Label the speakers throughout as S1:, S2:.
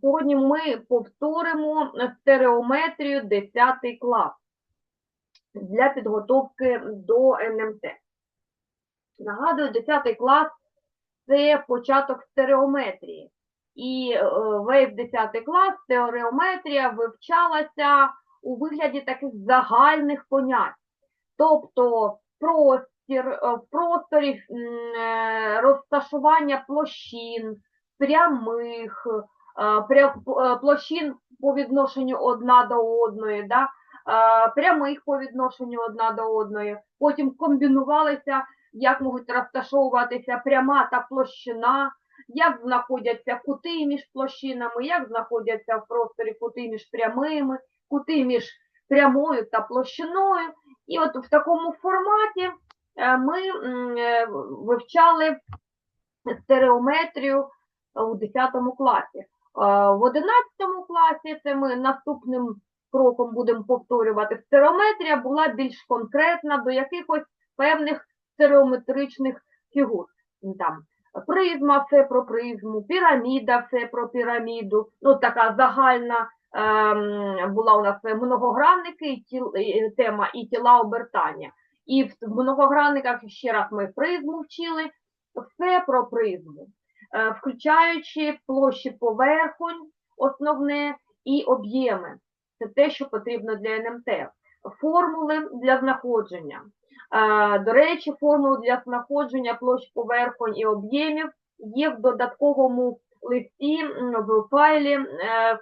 S1: Сьогодні ми повторимо стереометрію 10 клас для підготовки до НМТ. Нагадую, 10 клас це початок стереометрії. І е, весь 10 клас стереометрія вивчалася у вигляді таких загальних понять. Тобто простір, е, в просторі е, розташування площин, прямих, пря- площин по відношенню одна до одної, да? прямих по відношенню одна до одної, потім комбінувалися, як можуть розташовуватися пряма та площина, як знаходяться кути між площинами, як знаходяться в просторі кути між прямими, кути між прямою та площиною. І от в такому форматі е, ми е, вивчали стереометрію у 10 класі. Е, В 11 класі це ми наступним кроком будемо повторювати. Стереометрія була більш конкретна до якихось певних стереометричних фігур. Там призма все про призму, піраміда все про піраміду. Ну, така загальна ем, була у нас многогранники, тіл, тема і тіла обертання. І в многогранниках ще раз ми призму вчили, все про призму, включаючи площі поверхонь, основне, і об'єми. Це те, що потрібно для НМТ. Формули для знаходження. Е, До речі, формули для знаходження площ поверхонь і об'ємів є в додатковому листі в файлі е,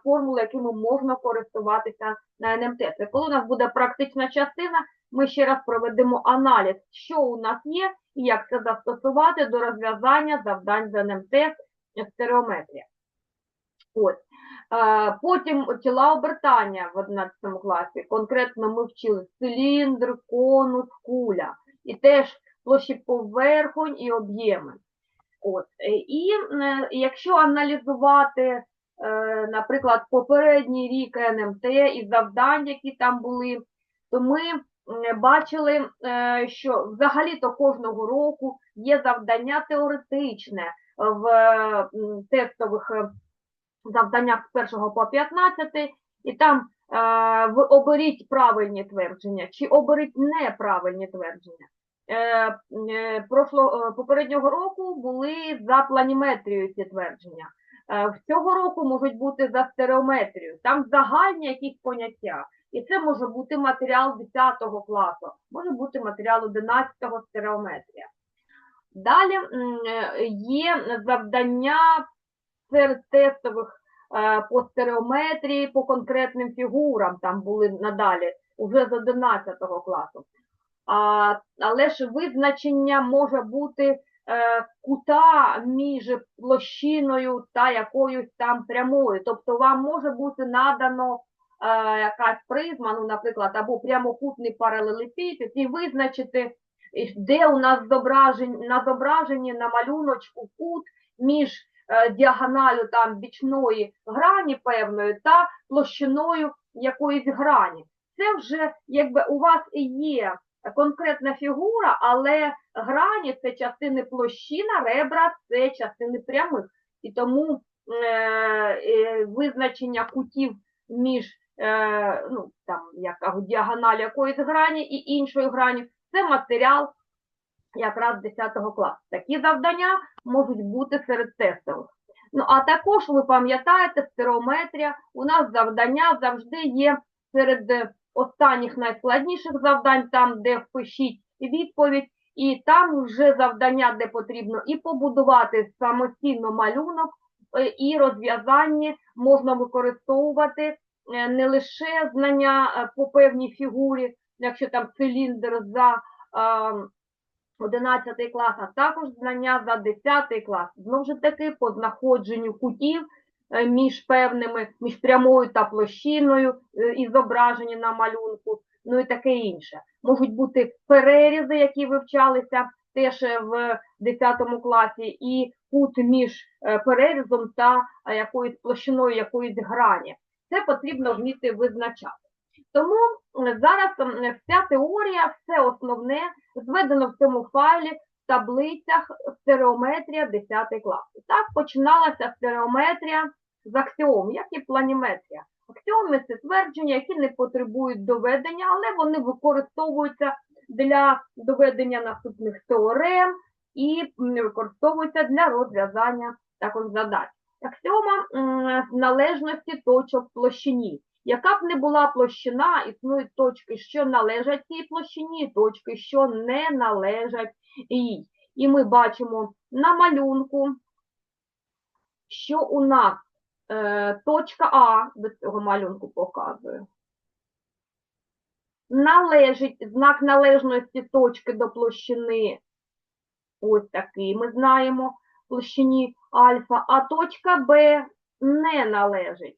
S1: формули, якими можна користуватися на НМТ. Це коли у нас буде практична частина, ми ще раз проведемо аналіз, що у нас є і як це застосувати до розв'язання завдань з НМТ стереометрія. Ось. Е, Потім тіла обертання в 11 класі. Конкретно ми вчили циліндр, конус, куля. І теж площі поверхонь і об'єми. От. е, І е, якщо аналізувати, е, наприклад, попередній рік НМТ і завдань, які там були, то ми бачили, що взагалі-то кожного року є завдання теоретичне в тестових завданнях з 1 по 15, і там ви оберіть правильні твердження чи оберіть неправильні твердження. Е, е, е, попереднього року були за планіметрією ці твердження. В цього року можуть бути за стереометрію. Там загальні якісь поняття. І це може бути матеріал 10 класу, може бути матеріал 11 стереометрія. Далі є завдання серед тестових по стереометрії, по конкретним фігурам, там були надалі, уже з 11 класу. Але ж визначення може бути е, кута між площиною та якоюсь там прямою. Тобто вам може бути надано е, якась призма, ну, наприклад, або прямокутний паралелепіпед, і визначити, де у нас зображень, на зображенні на малюночку кут між е, діагоналю там бічної грані певної та площиною якоїсь грані. Це вже якби у вас і є конкретна фігура, але грані це частини площина, ребра це частини прямих. І тому е, е, визначення кутів між е, ну, там, як діагональ якоїсь грані і іншої грані це матеріал якраз 10 класу. Такі завдання можуть бути серед тестових. Ну, а також, ви пам'ятаєте, стереометрія, у нас завдання завжди є серед останніх найскладніших завдань, там, де впишіть відповідь, і там вже завдання, де потрібно і побудувати самостійно малюнок, е, і розв'язання можна використовувати е, не лише знання е, по певній фігурі, якщо там циліндр за е, 11 клас, а також знання за 10 клас. Знову ж таки, по знаходженню кутів між певними, між прямою та площиною е, і зображені на малюнку, ну і таке інше. Можуть бути перерізи, які вивчалися теж е, в 10 класі, і кут між е, перерізом та е, якоюсь площиною якоїсь грані. Це потрібно вміти визначати. Тому зараз вся теорія, все основне зведено в цьому файлі в таблицях стереометрія 10 клас. Так починалася стереометрія з аксіом, як і планіметрія. Аксіоми це твердження, які не потребують доведення, але вони використовуються для доведення наступних теорем і використовуються для розв'язання також задач. Аксіома належності точок площині. Яка б не була площина, існують точки, що належать цій площині, точки, що не належать їй. І ми бачимо на малюнку, що у нас точка А, до цього малюнку показую, належить знак належності точки до площини ось такий, ми знаємо, площині альфа, а точка Б не належить.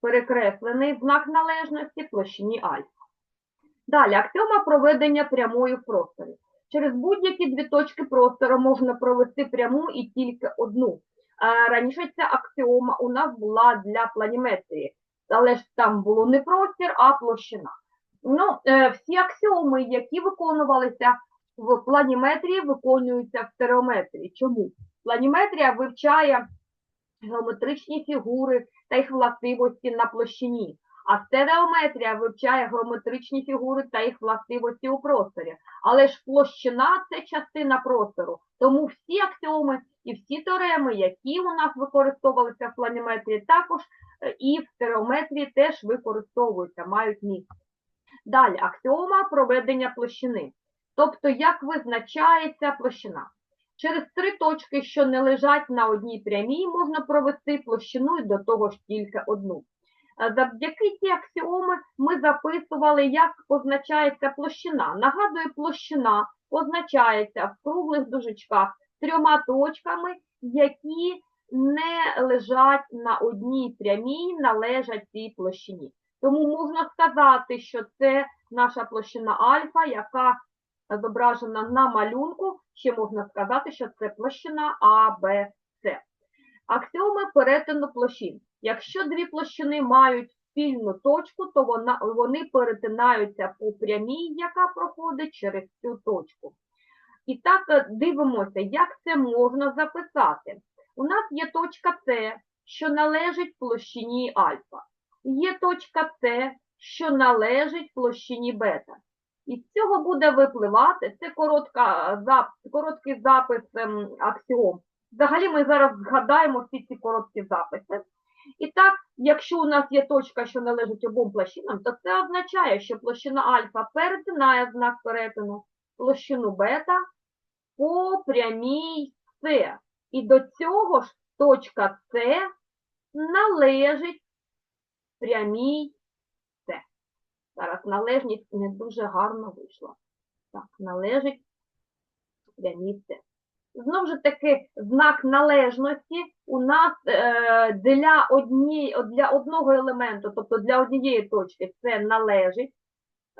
S1: Перекреслений знак належності площині альфа. Далі, аксіома проведення прямої в просторі. Через будь-які дві точки простору можна провести пряму і тільки одну. Раніше ця аксіома у нас була для планіметрії, але ж там було не простір, а площина. Ну, е, всі аксіоми, які виконувалися в планіметрії, виконуються в стереометрії. Чому? Планіметрія вивчає геометричні фігури та їх властивості на площині, а стереометрія вивчає геометричні фігури та їх властивості у просторі. Але ж площина це частина простору. Тому всі аксіоми і всі теореми, які у нас використовувалися в планіметрії, також е, і в стереометрії теж використовуються, мають місце. Далі, аксіома проведення площини. Тобто, як визначається площина? Через три точки, що не лежать на одній прямій, можна провести площину і до того ж тільки одну. Е, Завдяки ці аксіоми ми записували, як позначається площина. Нагадую, площина позначається в круглих дужечках трьома точками, які не лежать на одній прямій, належать цій площині. Тому можна сказати, що це наша площина альфа, яка зображена на малюнку. Ще можна сказати, що це площина А, Б, С. Аксіоми перетину площин. Якщо дві площини мають спільну точку, то вона, вони перетинаються по прямій, яка проходить через цю точку. І так е, дивимося, як це можна записати. У нас є точка С, що належить площині альфа. Є точка С, що належить площині бета. І з цього буде випливати, це коротка, е, короткий запис ем, аксіом. Взагалі ми зараз згадаємо всі ці короткі записи. І так, якщо у нас є точка, що належить обом площинам, то це означає, що площина альфа перетинає знак перетину площину бета по прямій С. І до цього ж точка С належить прямій С. Зараз належність не дуже гарно вийшла. Так, належить прямій С. Знову ж таки, знак належності у нас е, для, одні, для одного елементу, тобто для однієї точки, це належить,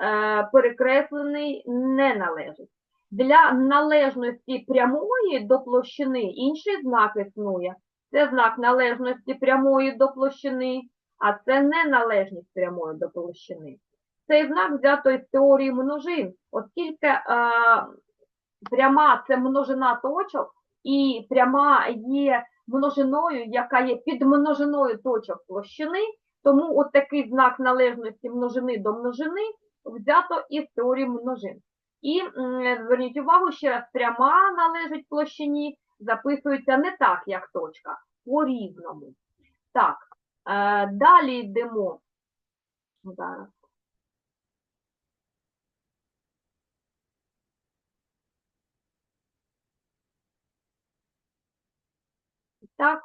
S1: е, перекреслений не належить. Для належності прямої до площини інший знак існує. Це знак належності прямої до площини, а це неналежність прямої до площини. Цей знак взято із теорії множин, оскільки е, пряма це множина точок, і пряма є множиною, яка є підмножиною точок площини, тому от такий знак належності множини до множини взято із теорії множин. І зверніть увагу, ще раз, пряма належить площині, записується не так, як точка, по-різному. Так, е, далі йдемо. Зараз. Так,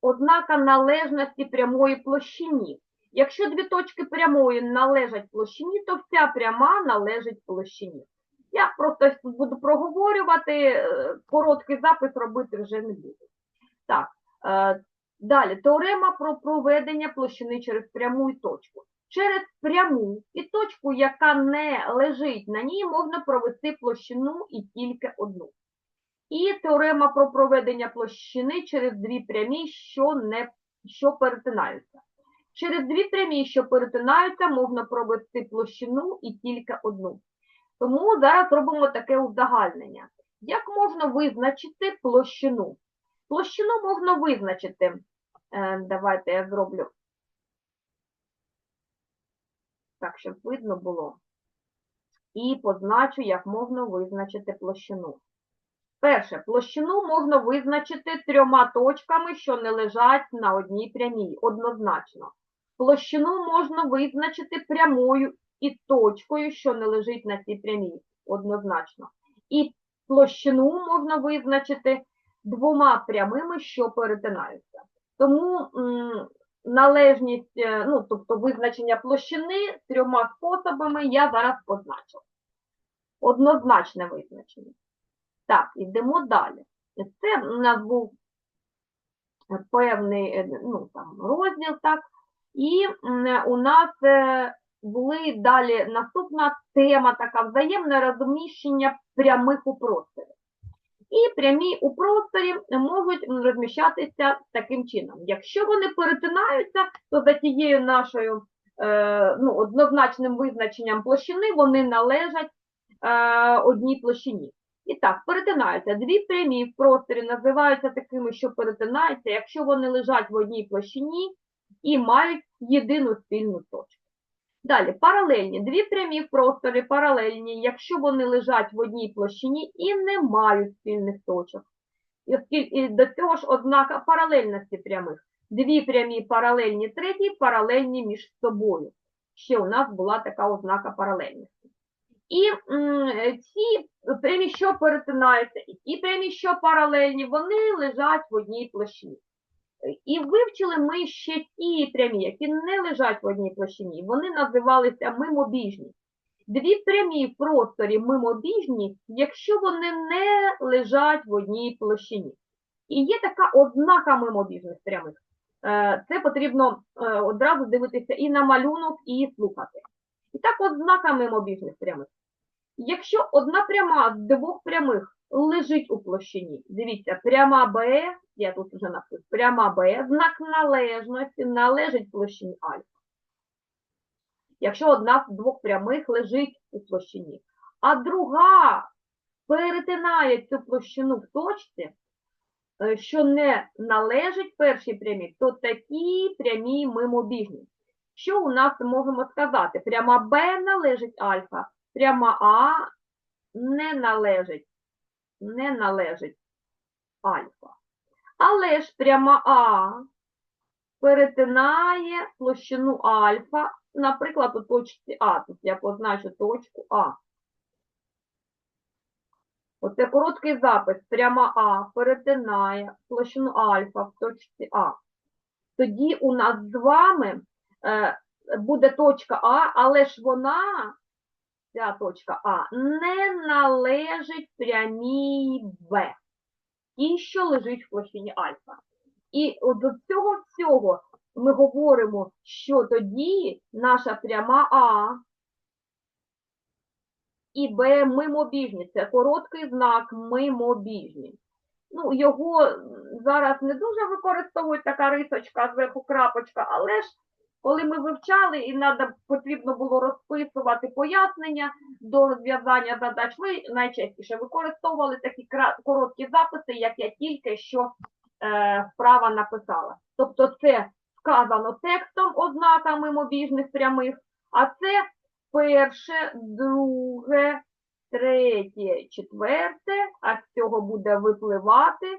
S1: ознака належності прямої площині. Якщо дві точки прямої належать площині, то вся пряма належить площині. Я просто буду проговорювати, е, короткий запис робити вже не буду. Так, е, далі. Теорема про проведення площини через пряму і точку. Через пряму і точку, яка не лежить на ній, можна провести площину і тільки одну. І теорема про проведення площини через дві прямі, що, не, що перетинаються. Через дві прямі, що перетинаються, можна провести площину і тільки одну. Тому зараз робимо таке узагальнення. Як можна визначити площину? Площину можна визначити Е, Давайте я зроблю так, щоб видно було. І позначу, як можна визначити площину. Перше, площину можна визначити трьома точками, що не лежать на одній прямій, однозначно. Площину можна визначити прямою і точкою, що не лежить на цій прямій, однозначно. І площину можна визначити двома прямими, що перетинаються. Тому належність, е, ну, тобто визначення площини трьома способами я зараз позначу. Однозначне визначення. Так, йдемо далі. Це у нас був певний е, ну, там, розділ, так, і у нас е, були далі наступна тема така взаємне розміщення прямих у просторі. І прямі у просторі можуть розміщатися таким чином. Якщо вони перетинаються, то за тією нашою е, ну, однозначним визначенням площини вони належать е, одній площині. І так, перетинаються. Дві прямі в просторі називаються такими, що перетинаються, якщо вони лежать в одній площині і мають єдину спільну точку. Далі, паралельні. Дві прямі в просторі паралельні, якщо вони лежать в одній площині і не мають спільних точок. І до цього ж ознака паралельності прямих. Дві прямі паралельні третій, паралельні між собою. Ще у нас була така ознака паралельності. І ці прямі, що перетинаються, і ті прямі, що паралельні, вони лежать в одній площині. І вивчили ми ще ті прямі, які не лежать в одній площині. Вони називалися мимобіжні. Дві прямі в просторі мимобіжні, якщо вони не лежать в одній площині. І є така ознака мимобіжних прямих. Е, Це потрібно е, одразу дивитися і на малюнок, і слухати. І так ознака мимобіжних прямих. Якщо одна пряма з двох прямих лежить у площині, дивіться, пряма Б, я тут вже написав, пряма Б, знак належності належить площині альфа. Якщо одна з двох прямих лежить у площині, а друга перетинає цю площину в точці, е, що не належить першій прямій, то такі прямі мимобіжні. Що у нас можемо сказати? Пряма Б належить альфа, пряма А не належить, не належить альфа. Але ж пряма А перетинає площину альфа, наприклад, у точці А. Тут я позначу точку А. Оце короткий запис. Пряма А перетинає площину альфа в точці А. Тоді у нас з вами е, буде точка А, але ж вона, ця точка А, не належить прямій Б. І що лежить в площині альфа. І от до цього всього ми говоримо, що тоді наша пряма А і Б мимобіжні. Це короткий знак мимобіжні. Ну, його зараз не дуже використовують така рисочка, зверху крапочка, але ж коли ми вивчали і надо, потрібно було розписувати пояснення до розв'язання задач, ми найчастіше використовували такі короткі записи, як я тільки що е, вправа написала. Тобто це вказано текстом ознаками мобіжних прямих, а це перше, друге, третє, четверте, а з цього буде випливати,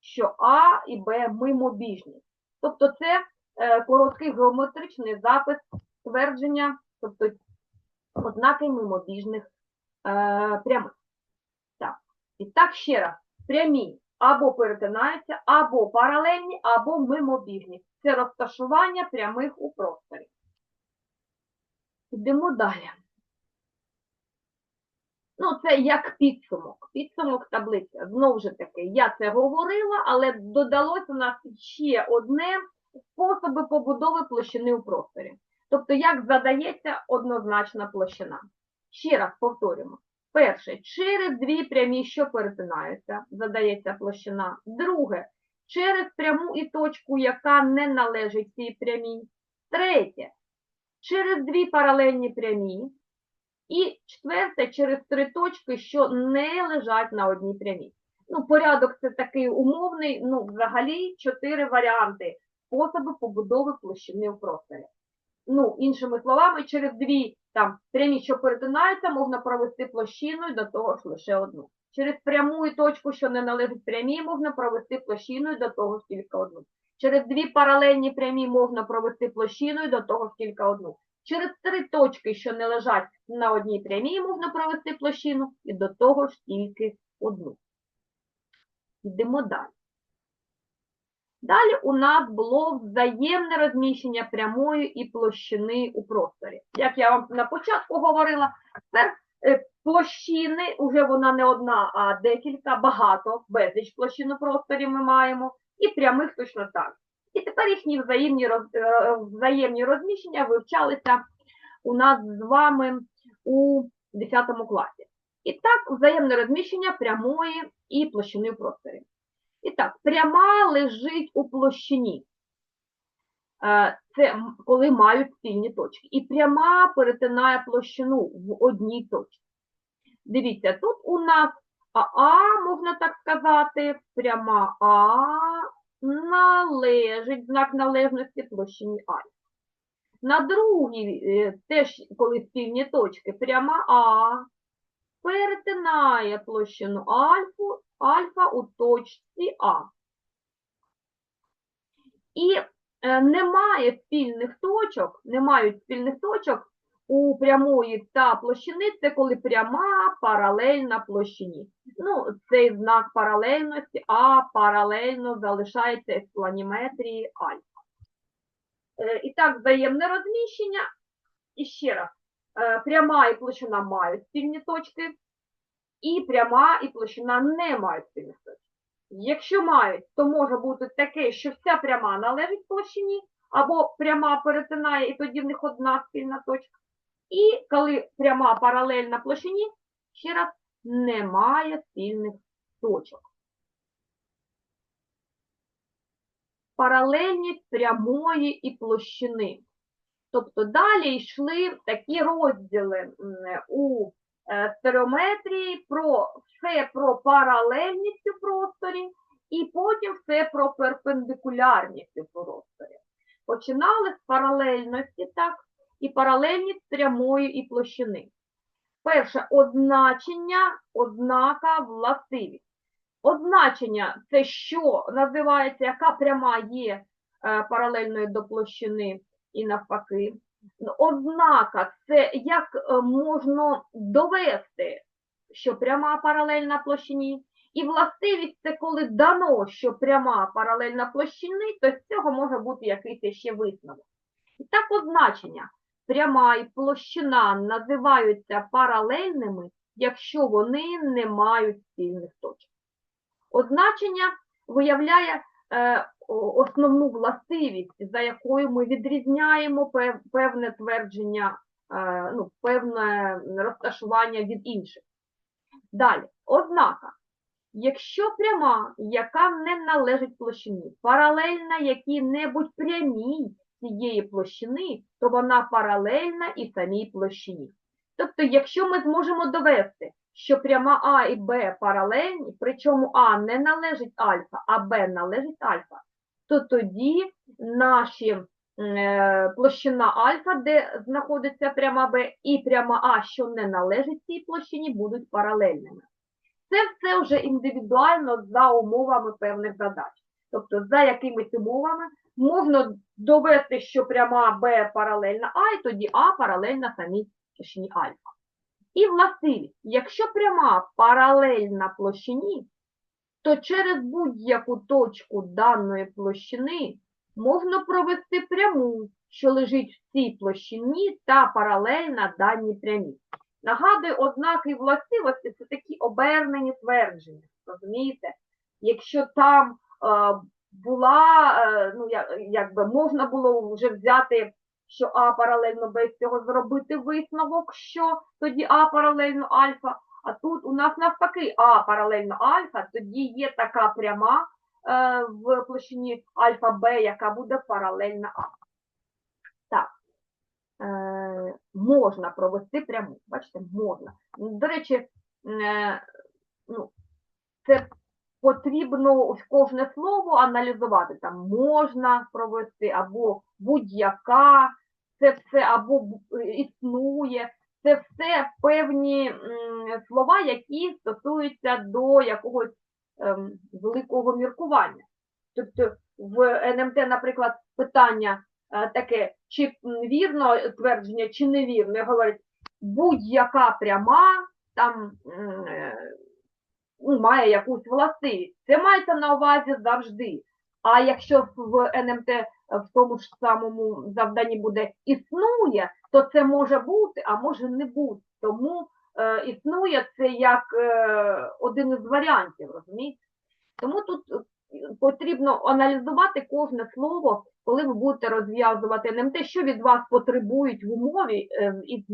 S1: що А і Б мимобіжні. Тобто це короткий геометричний запис твердження, тобто ознаки мимобіжних е, прямих. Так. І так ще раз, прямі або перетинаються, або паралельні, або мимобіжні. Це розташування прямих у просторі. Йдемо далі. Ну, це як підсумок. Підсумок таблиця. Знову ж таки, я це говорила, але додалось у нас ще одне способи побудови площини у просторі. Тобто, як задається однозначна площина. Ще раз повторюємо. Перше, через дві прямі, що перетинаються, задається площина. Друге, через пряму і точку, яка не належить цій прямій. Третє, через дві паралельні прямі. І четверте, через три точки, що не лежать на одній прямій. Ну, порядок це такий умовний, ну, взагалі чотири варіанти способи побудови площини у просторі. Ну, іншими словами, через дві там прямі, що перетинаються, можна провести площину і до того ж лише одну. Через пряму і точку, що не належить прямій, можна провести площину і до того ж одну. Через дві паралельні прямі можна провести площину і до того ж тільки одну. Через три точки, що не лежать на одній прямій, можна провести площину і до того ж тільки одну. Йдемо далі. Далі у нас було взаємне розміщення прямої і площини у просторі. Як я вам на початку говорила, це е, площини, вже вона не одна, а декілька, багато, безліч площин у просторі ми маємо, і прямих точно так. І тепер їхні взаємні, е, взаємні розміщення вивчалися у нас з вами у 10 класі. І так, взаємне розміщення прямої і площини у просторі. І так, пряма лежить у площині. Е, Це коли мають спільні точки. І пряма перетинає площину в одній точці. Дивіться, тут у нас АА, можна так сказати, пряма А належить знак належності площині А. На другій, е, теж коли спільні точки, пряма А перетинає площину альфу, альфа у точці А. І е, немає спільних точок, не мають спільних точок у прямої та площини, це коли пряма паралельна площині. Ну, цей знак паралельності, а паралельно залишається в планіметрії альфа. Е, І так, взаємне розміщення. І ще раз, пряма і площина мають спільні точки, і пряма і площина не мають спільних точок. Якщо мають, то може бути таке, що вся пряма належить площині, або пряма перетинає, і тоді в них одна спільна точка. І коли пряма паралельна площині, ще раз, немає спільних точок. Паралельність прямої і площини. Тобто далі йшли такі розділи у е, стереометрії про все про паралельність у просторі, і потім все про перпендикулярність у просторі. Починали з паралельності, так, і паралельність прямої і площини. Перше означення, ознака, властивість. Означення це що називається, яка пряма є е, паралельною до площини і навпаки. Ознака це як е, можна довести, що пряма паралельна площині. І властивість це коли дано, що пряма паралельна площини, то з цього може бути якийсь ще висновок. І так означення пряма і площина називаються паралельними, якщо вони не мають спільних точок. Означення виявляє е, основну властивість, за якою ми відрізняємо певне твердження, е, ну, певне розташування від інших. Далі, ознака. Якщо пряма, яка не належить площині, паралельна якій-небудь прямій цієї площини, то вона паралельна і самій площині. Тобто, якщо ми зможемо довести, що пряма А і Б паралельні, причому А не належить альфа, а Б належить альфа, то тоді наші е, площина альфа, де знаходиться пряма Б, і пряма А, що не належить цій площині, будуть паралельними. Це все вже індивідуально за умовами певних задач. Тобто, за якимись умовами можна довести, що пряма Б паралельна А, і тоді А паралельна самій площині альфа. І властивість, якщо пряма паралельна площині, то через будь-яку точку даної площини можна провести пряму, що лежить в цій площині та паралельна даній прямій. Нагадую, ознаки і властивості це такі обернені твердження. Розумієте? Якщо там е, була, е, ну, я- якби можна було вже взяти, що А паралельно Б з цього зробити висновок, що тоді А паралельно альфа, а тут у нас навпаки А паралельно альфа, тоді є така пряма е, в площині альфа Б, яка буде паралельна А. Так. Е, можна провести пряму. Бачите, можна. До речі, е, ну, це потрібно кожне слово аналізувати. Там можна провести, або будь-яка, це все або існує. Це все певні слова, які стосуються до якогось ем, великого міркування. Тобто в НМТ, наприклад, питання е, таке, чи вірно твердження, чи невірно, говорить, будь-яка пряма там ну, має якусь властивість. Це мається на увазі завжди. А якщо в НМТ в тому ж самому завданні буде існує, то це може бути, а може не бути. Тому е, існує це як е, один із варіантів, розумієте? Тому тут е, потрібно аналізувати кожне слово, коли ви будете розв'язувати НМТ, що від вас потребують в умові, е, і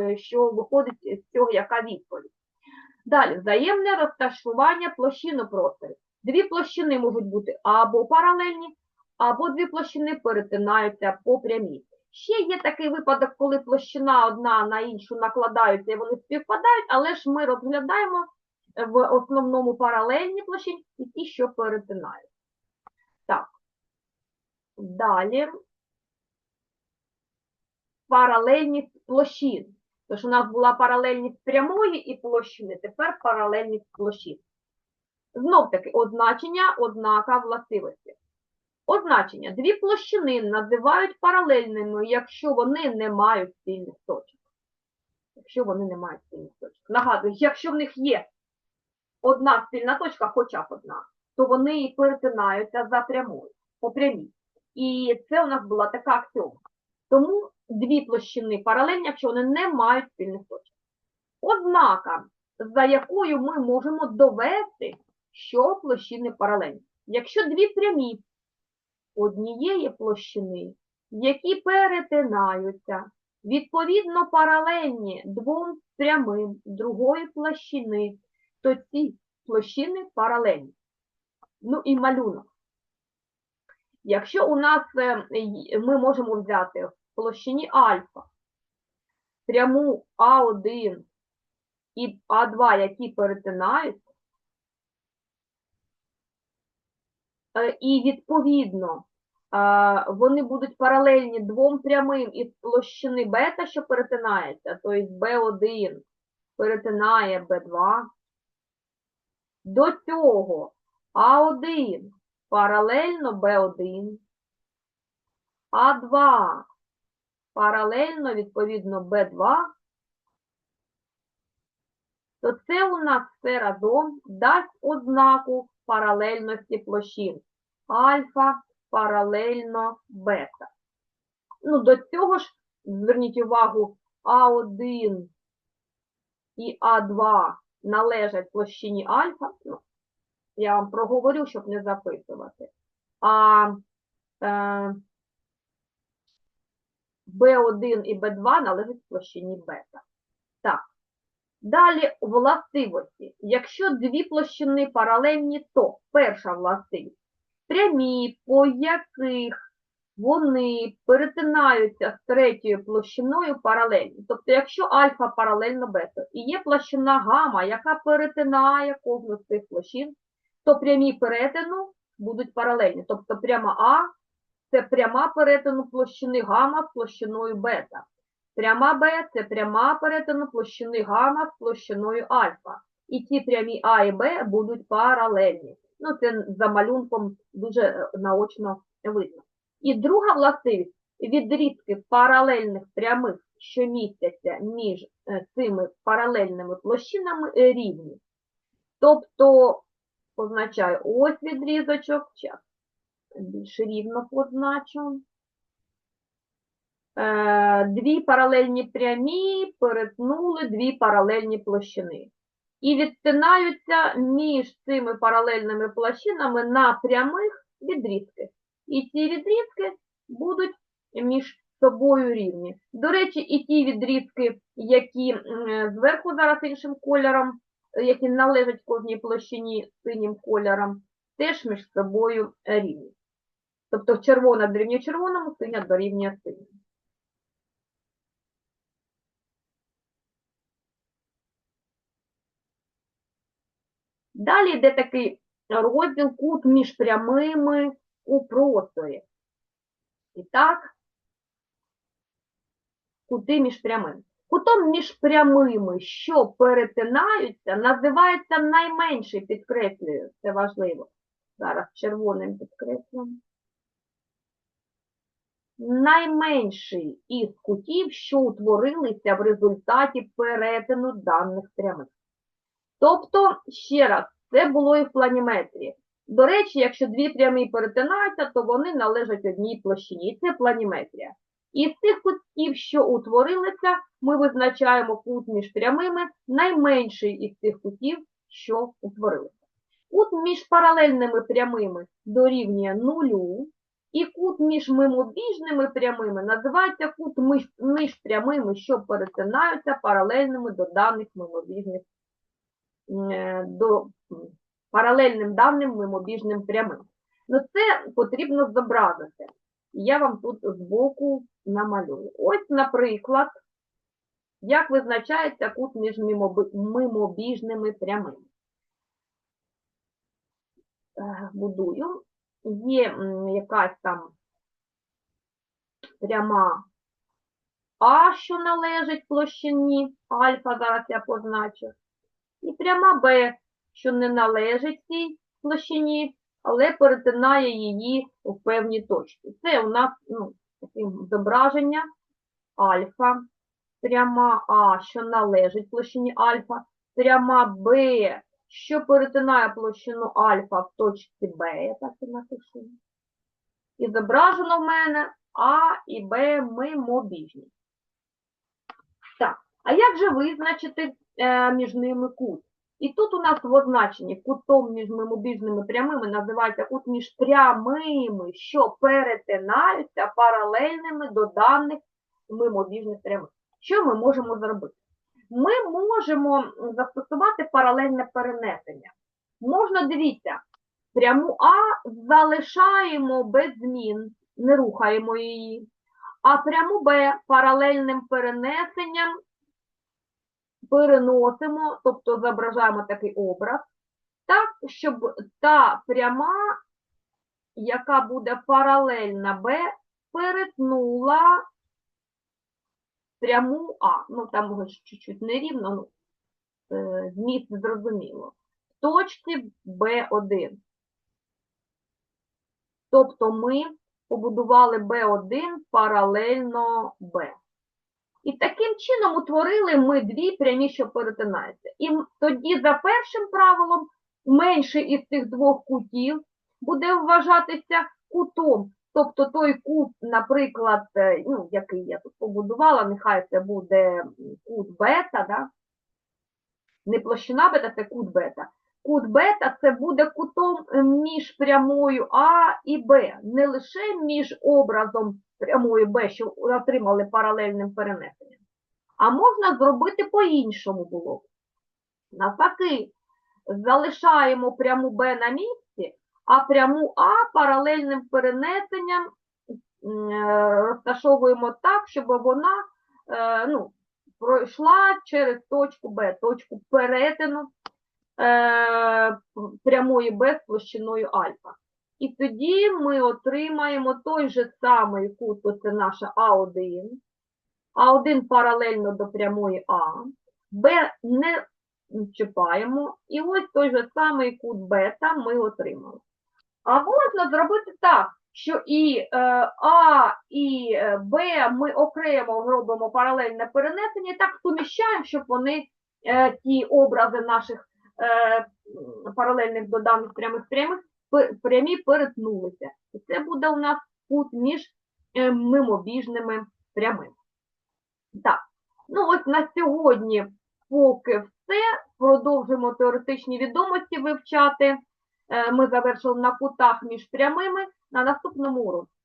S1: е, що виходить з цього, яка відповідь. Далі, взаємне розташування площин у просторі. Дві площини можуть бути або паралельні, або дві площини перетинаються по прямій. Ще є такий випадок, коли площина одна на іншу накладаються і вони співпадають, але ж ми розглядаємо в основному паралельні площини і ті, що перетинають. Так. Далі. Паралельність площин. Тож у нас була паралельність прямої і площини, тепер паралельність площин. Знов таки, означення, ознака властивості. Означення. Дві площини називають паралельними, якщо вони не мають спільних точок. Якщо вони не мають спільних точок. Нагадую, якщо в них є одна спільна точка, хоча б одна, то вони і перетинаються за прямою, по прямій. І це у нас була така аксіома. Тому дві площини паралельні, якщо вони не мають спільних точок. Ознака, за якою ми можемо довести, що площини паралельні. Якщо дві прямі однієї площини, які перетинаються, відповідно паралельні двом прямим другої площини, то ці площини паралельні. Ну і малюнок. Якщо у нас е, ми можемо взяти в площині альфа пряму А1 і А2, які перетинаються, е, і відповідно е, вони будуть паралельні двом прямим із площини бета, що перетинається, тобто B1 перетинає B2. До цього А1 паралельно B1, А2 паралельно, відповідно, B2, то це у нас все разом дасть ознаку паралельності площин. Альфа паралельно бета. Ну, до цього ж, зверніть увагу, А1 і А2 належать площині альфа. Ну, я вам проговорю, щоб не записувати. А е, B1 і B2 належать площині бета. Так. Далі властивості. Якщо дві площини паралельні, то перша властивість прямі, по яких вони перетинаються з третьою площиною паралельні. Тобто, якщо альфа паралельно бета і є площина гама, яка перетинає кожну з цих площин, то прямі перетину будуть паралельні. Тобто пряма А це пряма перетину площини гама з площиною бета. Пряма Б це пряма перетину площини гама з площиною альфа. І ці прямі А і Б будуть паралельні. Ну, це за малюнком дуже е, наочно видно. І друга властивість відрізки паралельних прямих, що містяться між е, цими паралельними площинами, е, рівні. Тобто, позначаю ось відрізочок, час більш рівно позначу. Е, Дві паралельні прямі перетнули дві паралельні площини. І відтинаються між цими паралельними площинами на прямих відрізки. І ці відрізки будуть між собою рівні. До речі, і ті відрізки, які зверху зараз іншим кольором, які належать кожній площині синім кольором, теж між собою рівні. Тобто червона дорівнює червоному, синя дорівнює синьому. Далі йде такий розділ кут між прямими у просторі. І так, кути між прямими. Кутом між прямими, що перетинаються, називається найменший, підкреслюю, це важливо. Зараз червоним підкреслюємо. Найменший із кутів, що утворилися в результаті перетину даних прямих. Тобто, ще раз, це було і в планіметрії. До речі, якщо дві прямі перетинаються, то вони належать одній площині. Це планіметрія. Із цих кутів, що утворилися, ми визначаємо кут між прямими, найменший із цих кутів, що утворилися. Кут між паралельними прямими дорівнює нулю, і кут між мимобіжними прямими називається кут між, між прямими, що перетинаються паралельними до даних мимобіжних до паралельним даним мимобіжним прямим. Ну, це потрібно зобразити. Я вам тут збоку намалюю. Ось, наприклад, як визначається кут між мимобіжними прямими. Е, Будую. Є якась там пряма А, що належить площині альфа, зараз я позначу. І пряма Б, що не належить цій площині, але перетинає її у певній точці. Це у нас ну, зображення альфа, пряма А, що належить площині альфа, пряма Б, що перетинає площину альфа в точці Б, я так і напишу. І зображено в мене А і Б мимобіжні. Так, а як же визначити між ними кут? І тут у нас в означенні кутом між мимобіжними прямими називається кут між прямими, що перетинаються паралельними до даних мимобіжних прямих. Що ми можемо зробити? Ми можемо застосувати паралельне перенесення. Можна, дивіться, пряму А залишаємо без змін, не рухаємо її, а пряму Б паралельним перенесенням переносимо, тобто зображаємо такий образ, так, щоб та пряма, яка буде паралельна Б, перетнула пряму А. Ну, там може чуть-чуть нерівно, ну, е, зміст зрозуміло. В точці Б1. Тобто ми побудували Б1 паралельно Б. І таким чином утворили ми дві прямі, що перетинаються. І тоді за першим правилом менший із цих двох кутів буде вважатися кутом. Тобто той кут, наприклад, е, ну, який я тут побудувала, нехай це буде кут бета, да? не площина бета, це кут бета. Кут бета це буде кутом між прямою А і Б, не лише між образом прямої Б, що отримали паралельним перенесенням, а можна зробити по-іншому було. Навпаки, залишаємо пряму Б на місці, а пряму А паралельним перенесенням е, розташовуємо так, щоб вона е, ну, пройшла через точку Б, точку перетину е, прямої Б з площиною альфа. І тоді ми отримаємо той же самий кут, оце наша А1. А1 паралельно до прямої А. Б не чіпаємо. І ось той же самий кут бета ми отримали. А можна зробити так, що і е, А, і е, Б ми окремо робимо паралельне перенесення і так суміщаємо, щоб вони е, ті образи наших паралельних до даних прямих прямих прямі перетнулися. І це буде у нас кут між е, мимобіжними прямими. Так, ну ось на сьогодні поки все. Продовжимо теоретичні відомості вивчати. Е, Ми завершили на кутах між прямими на наступному уроці.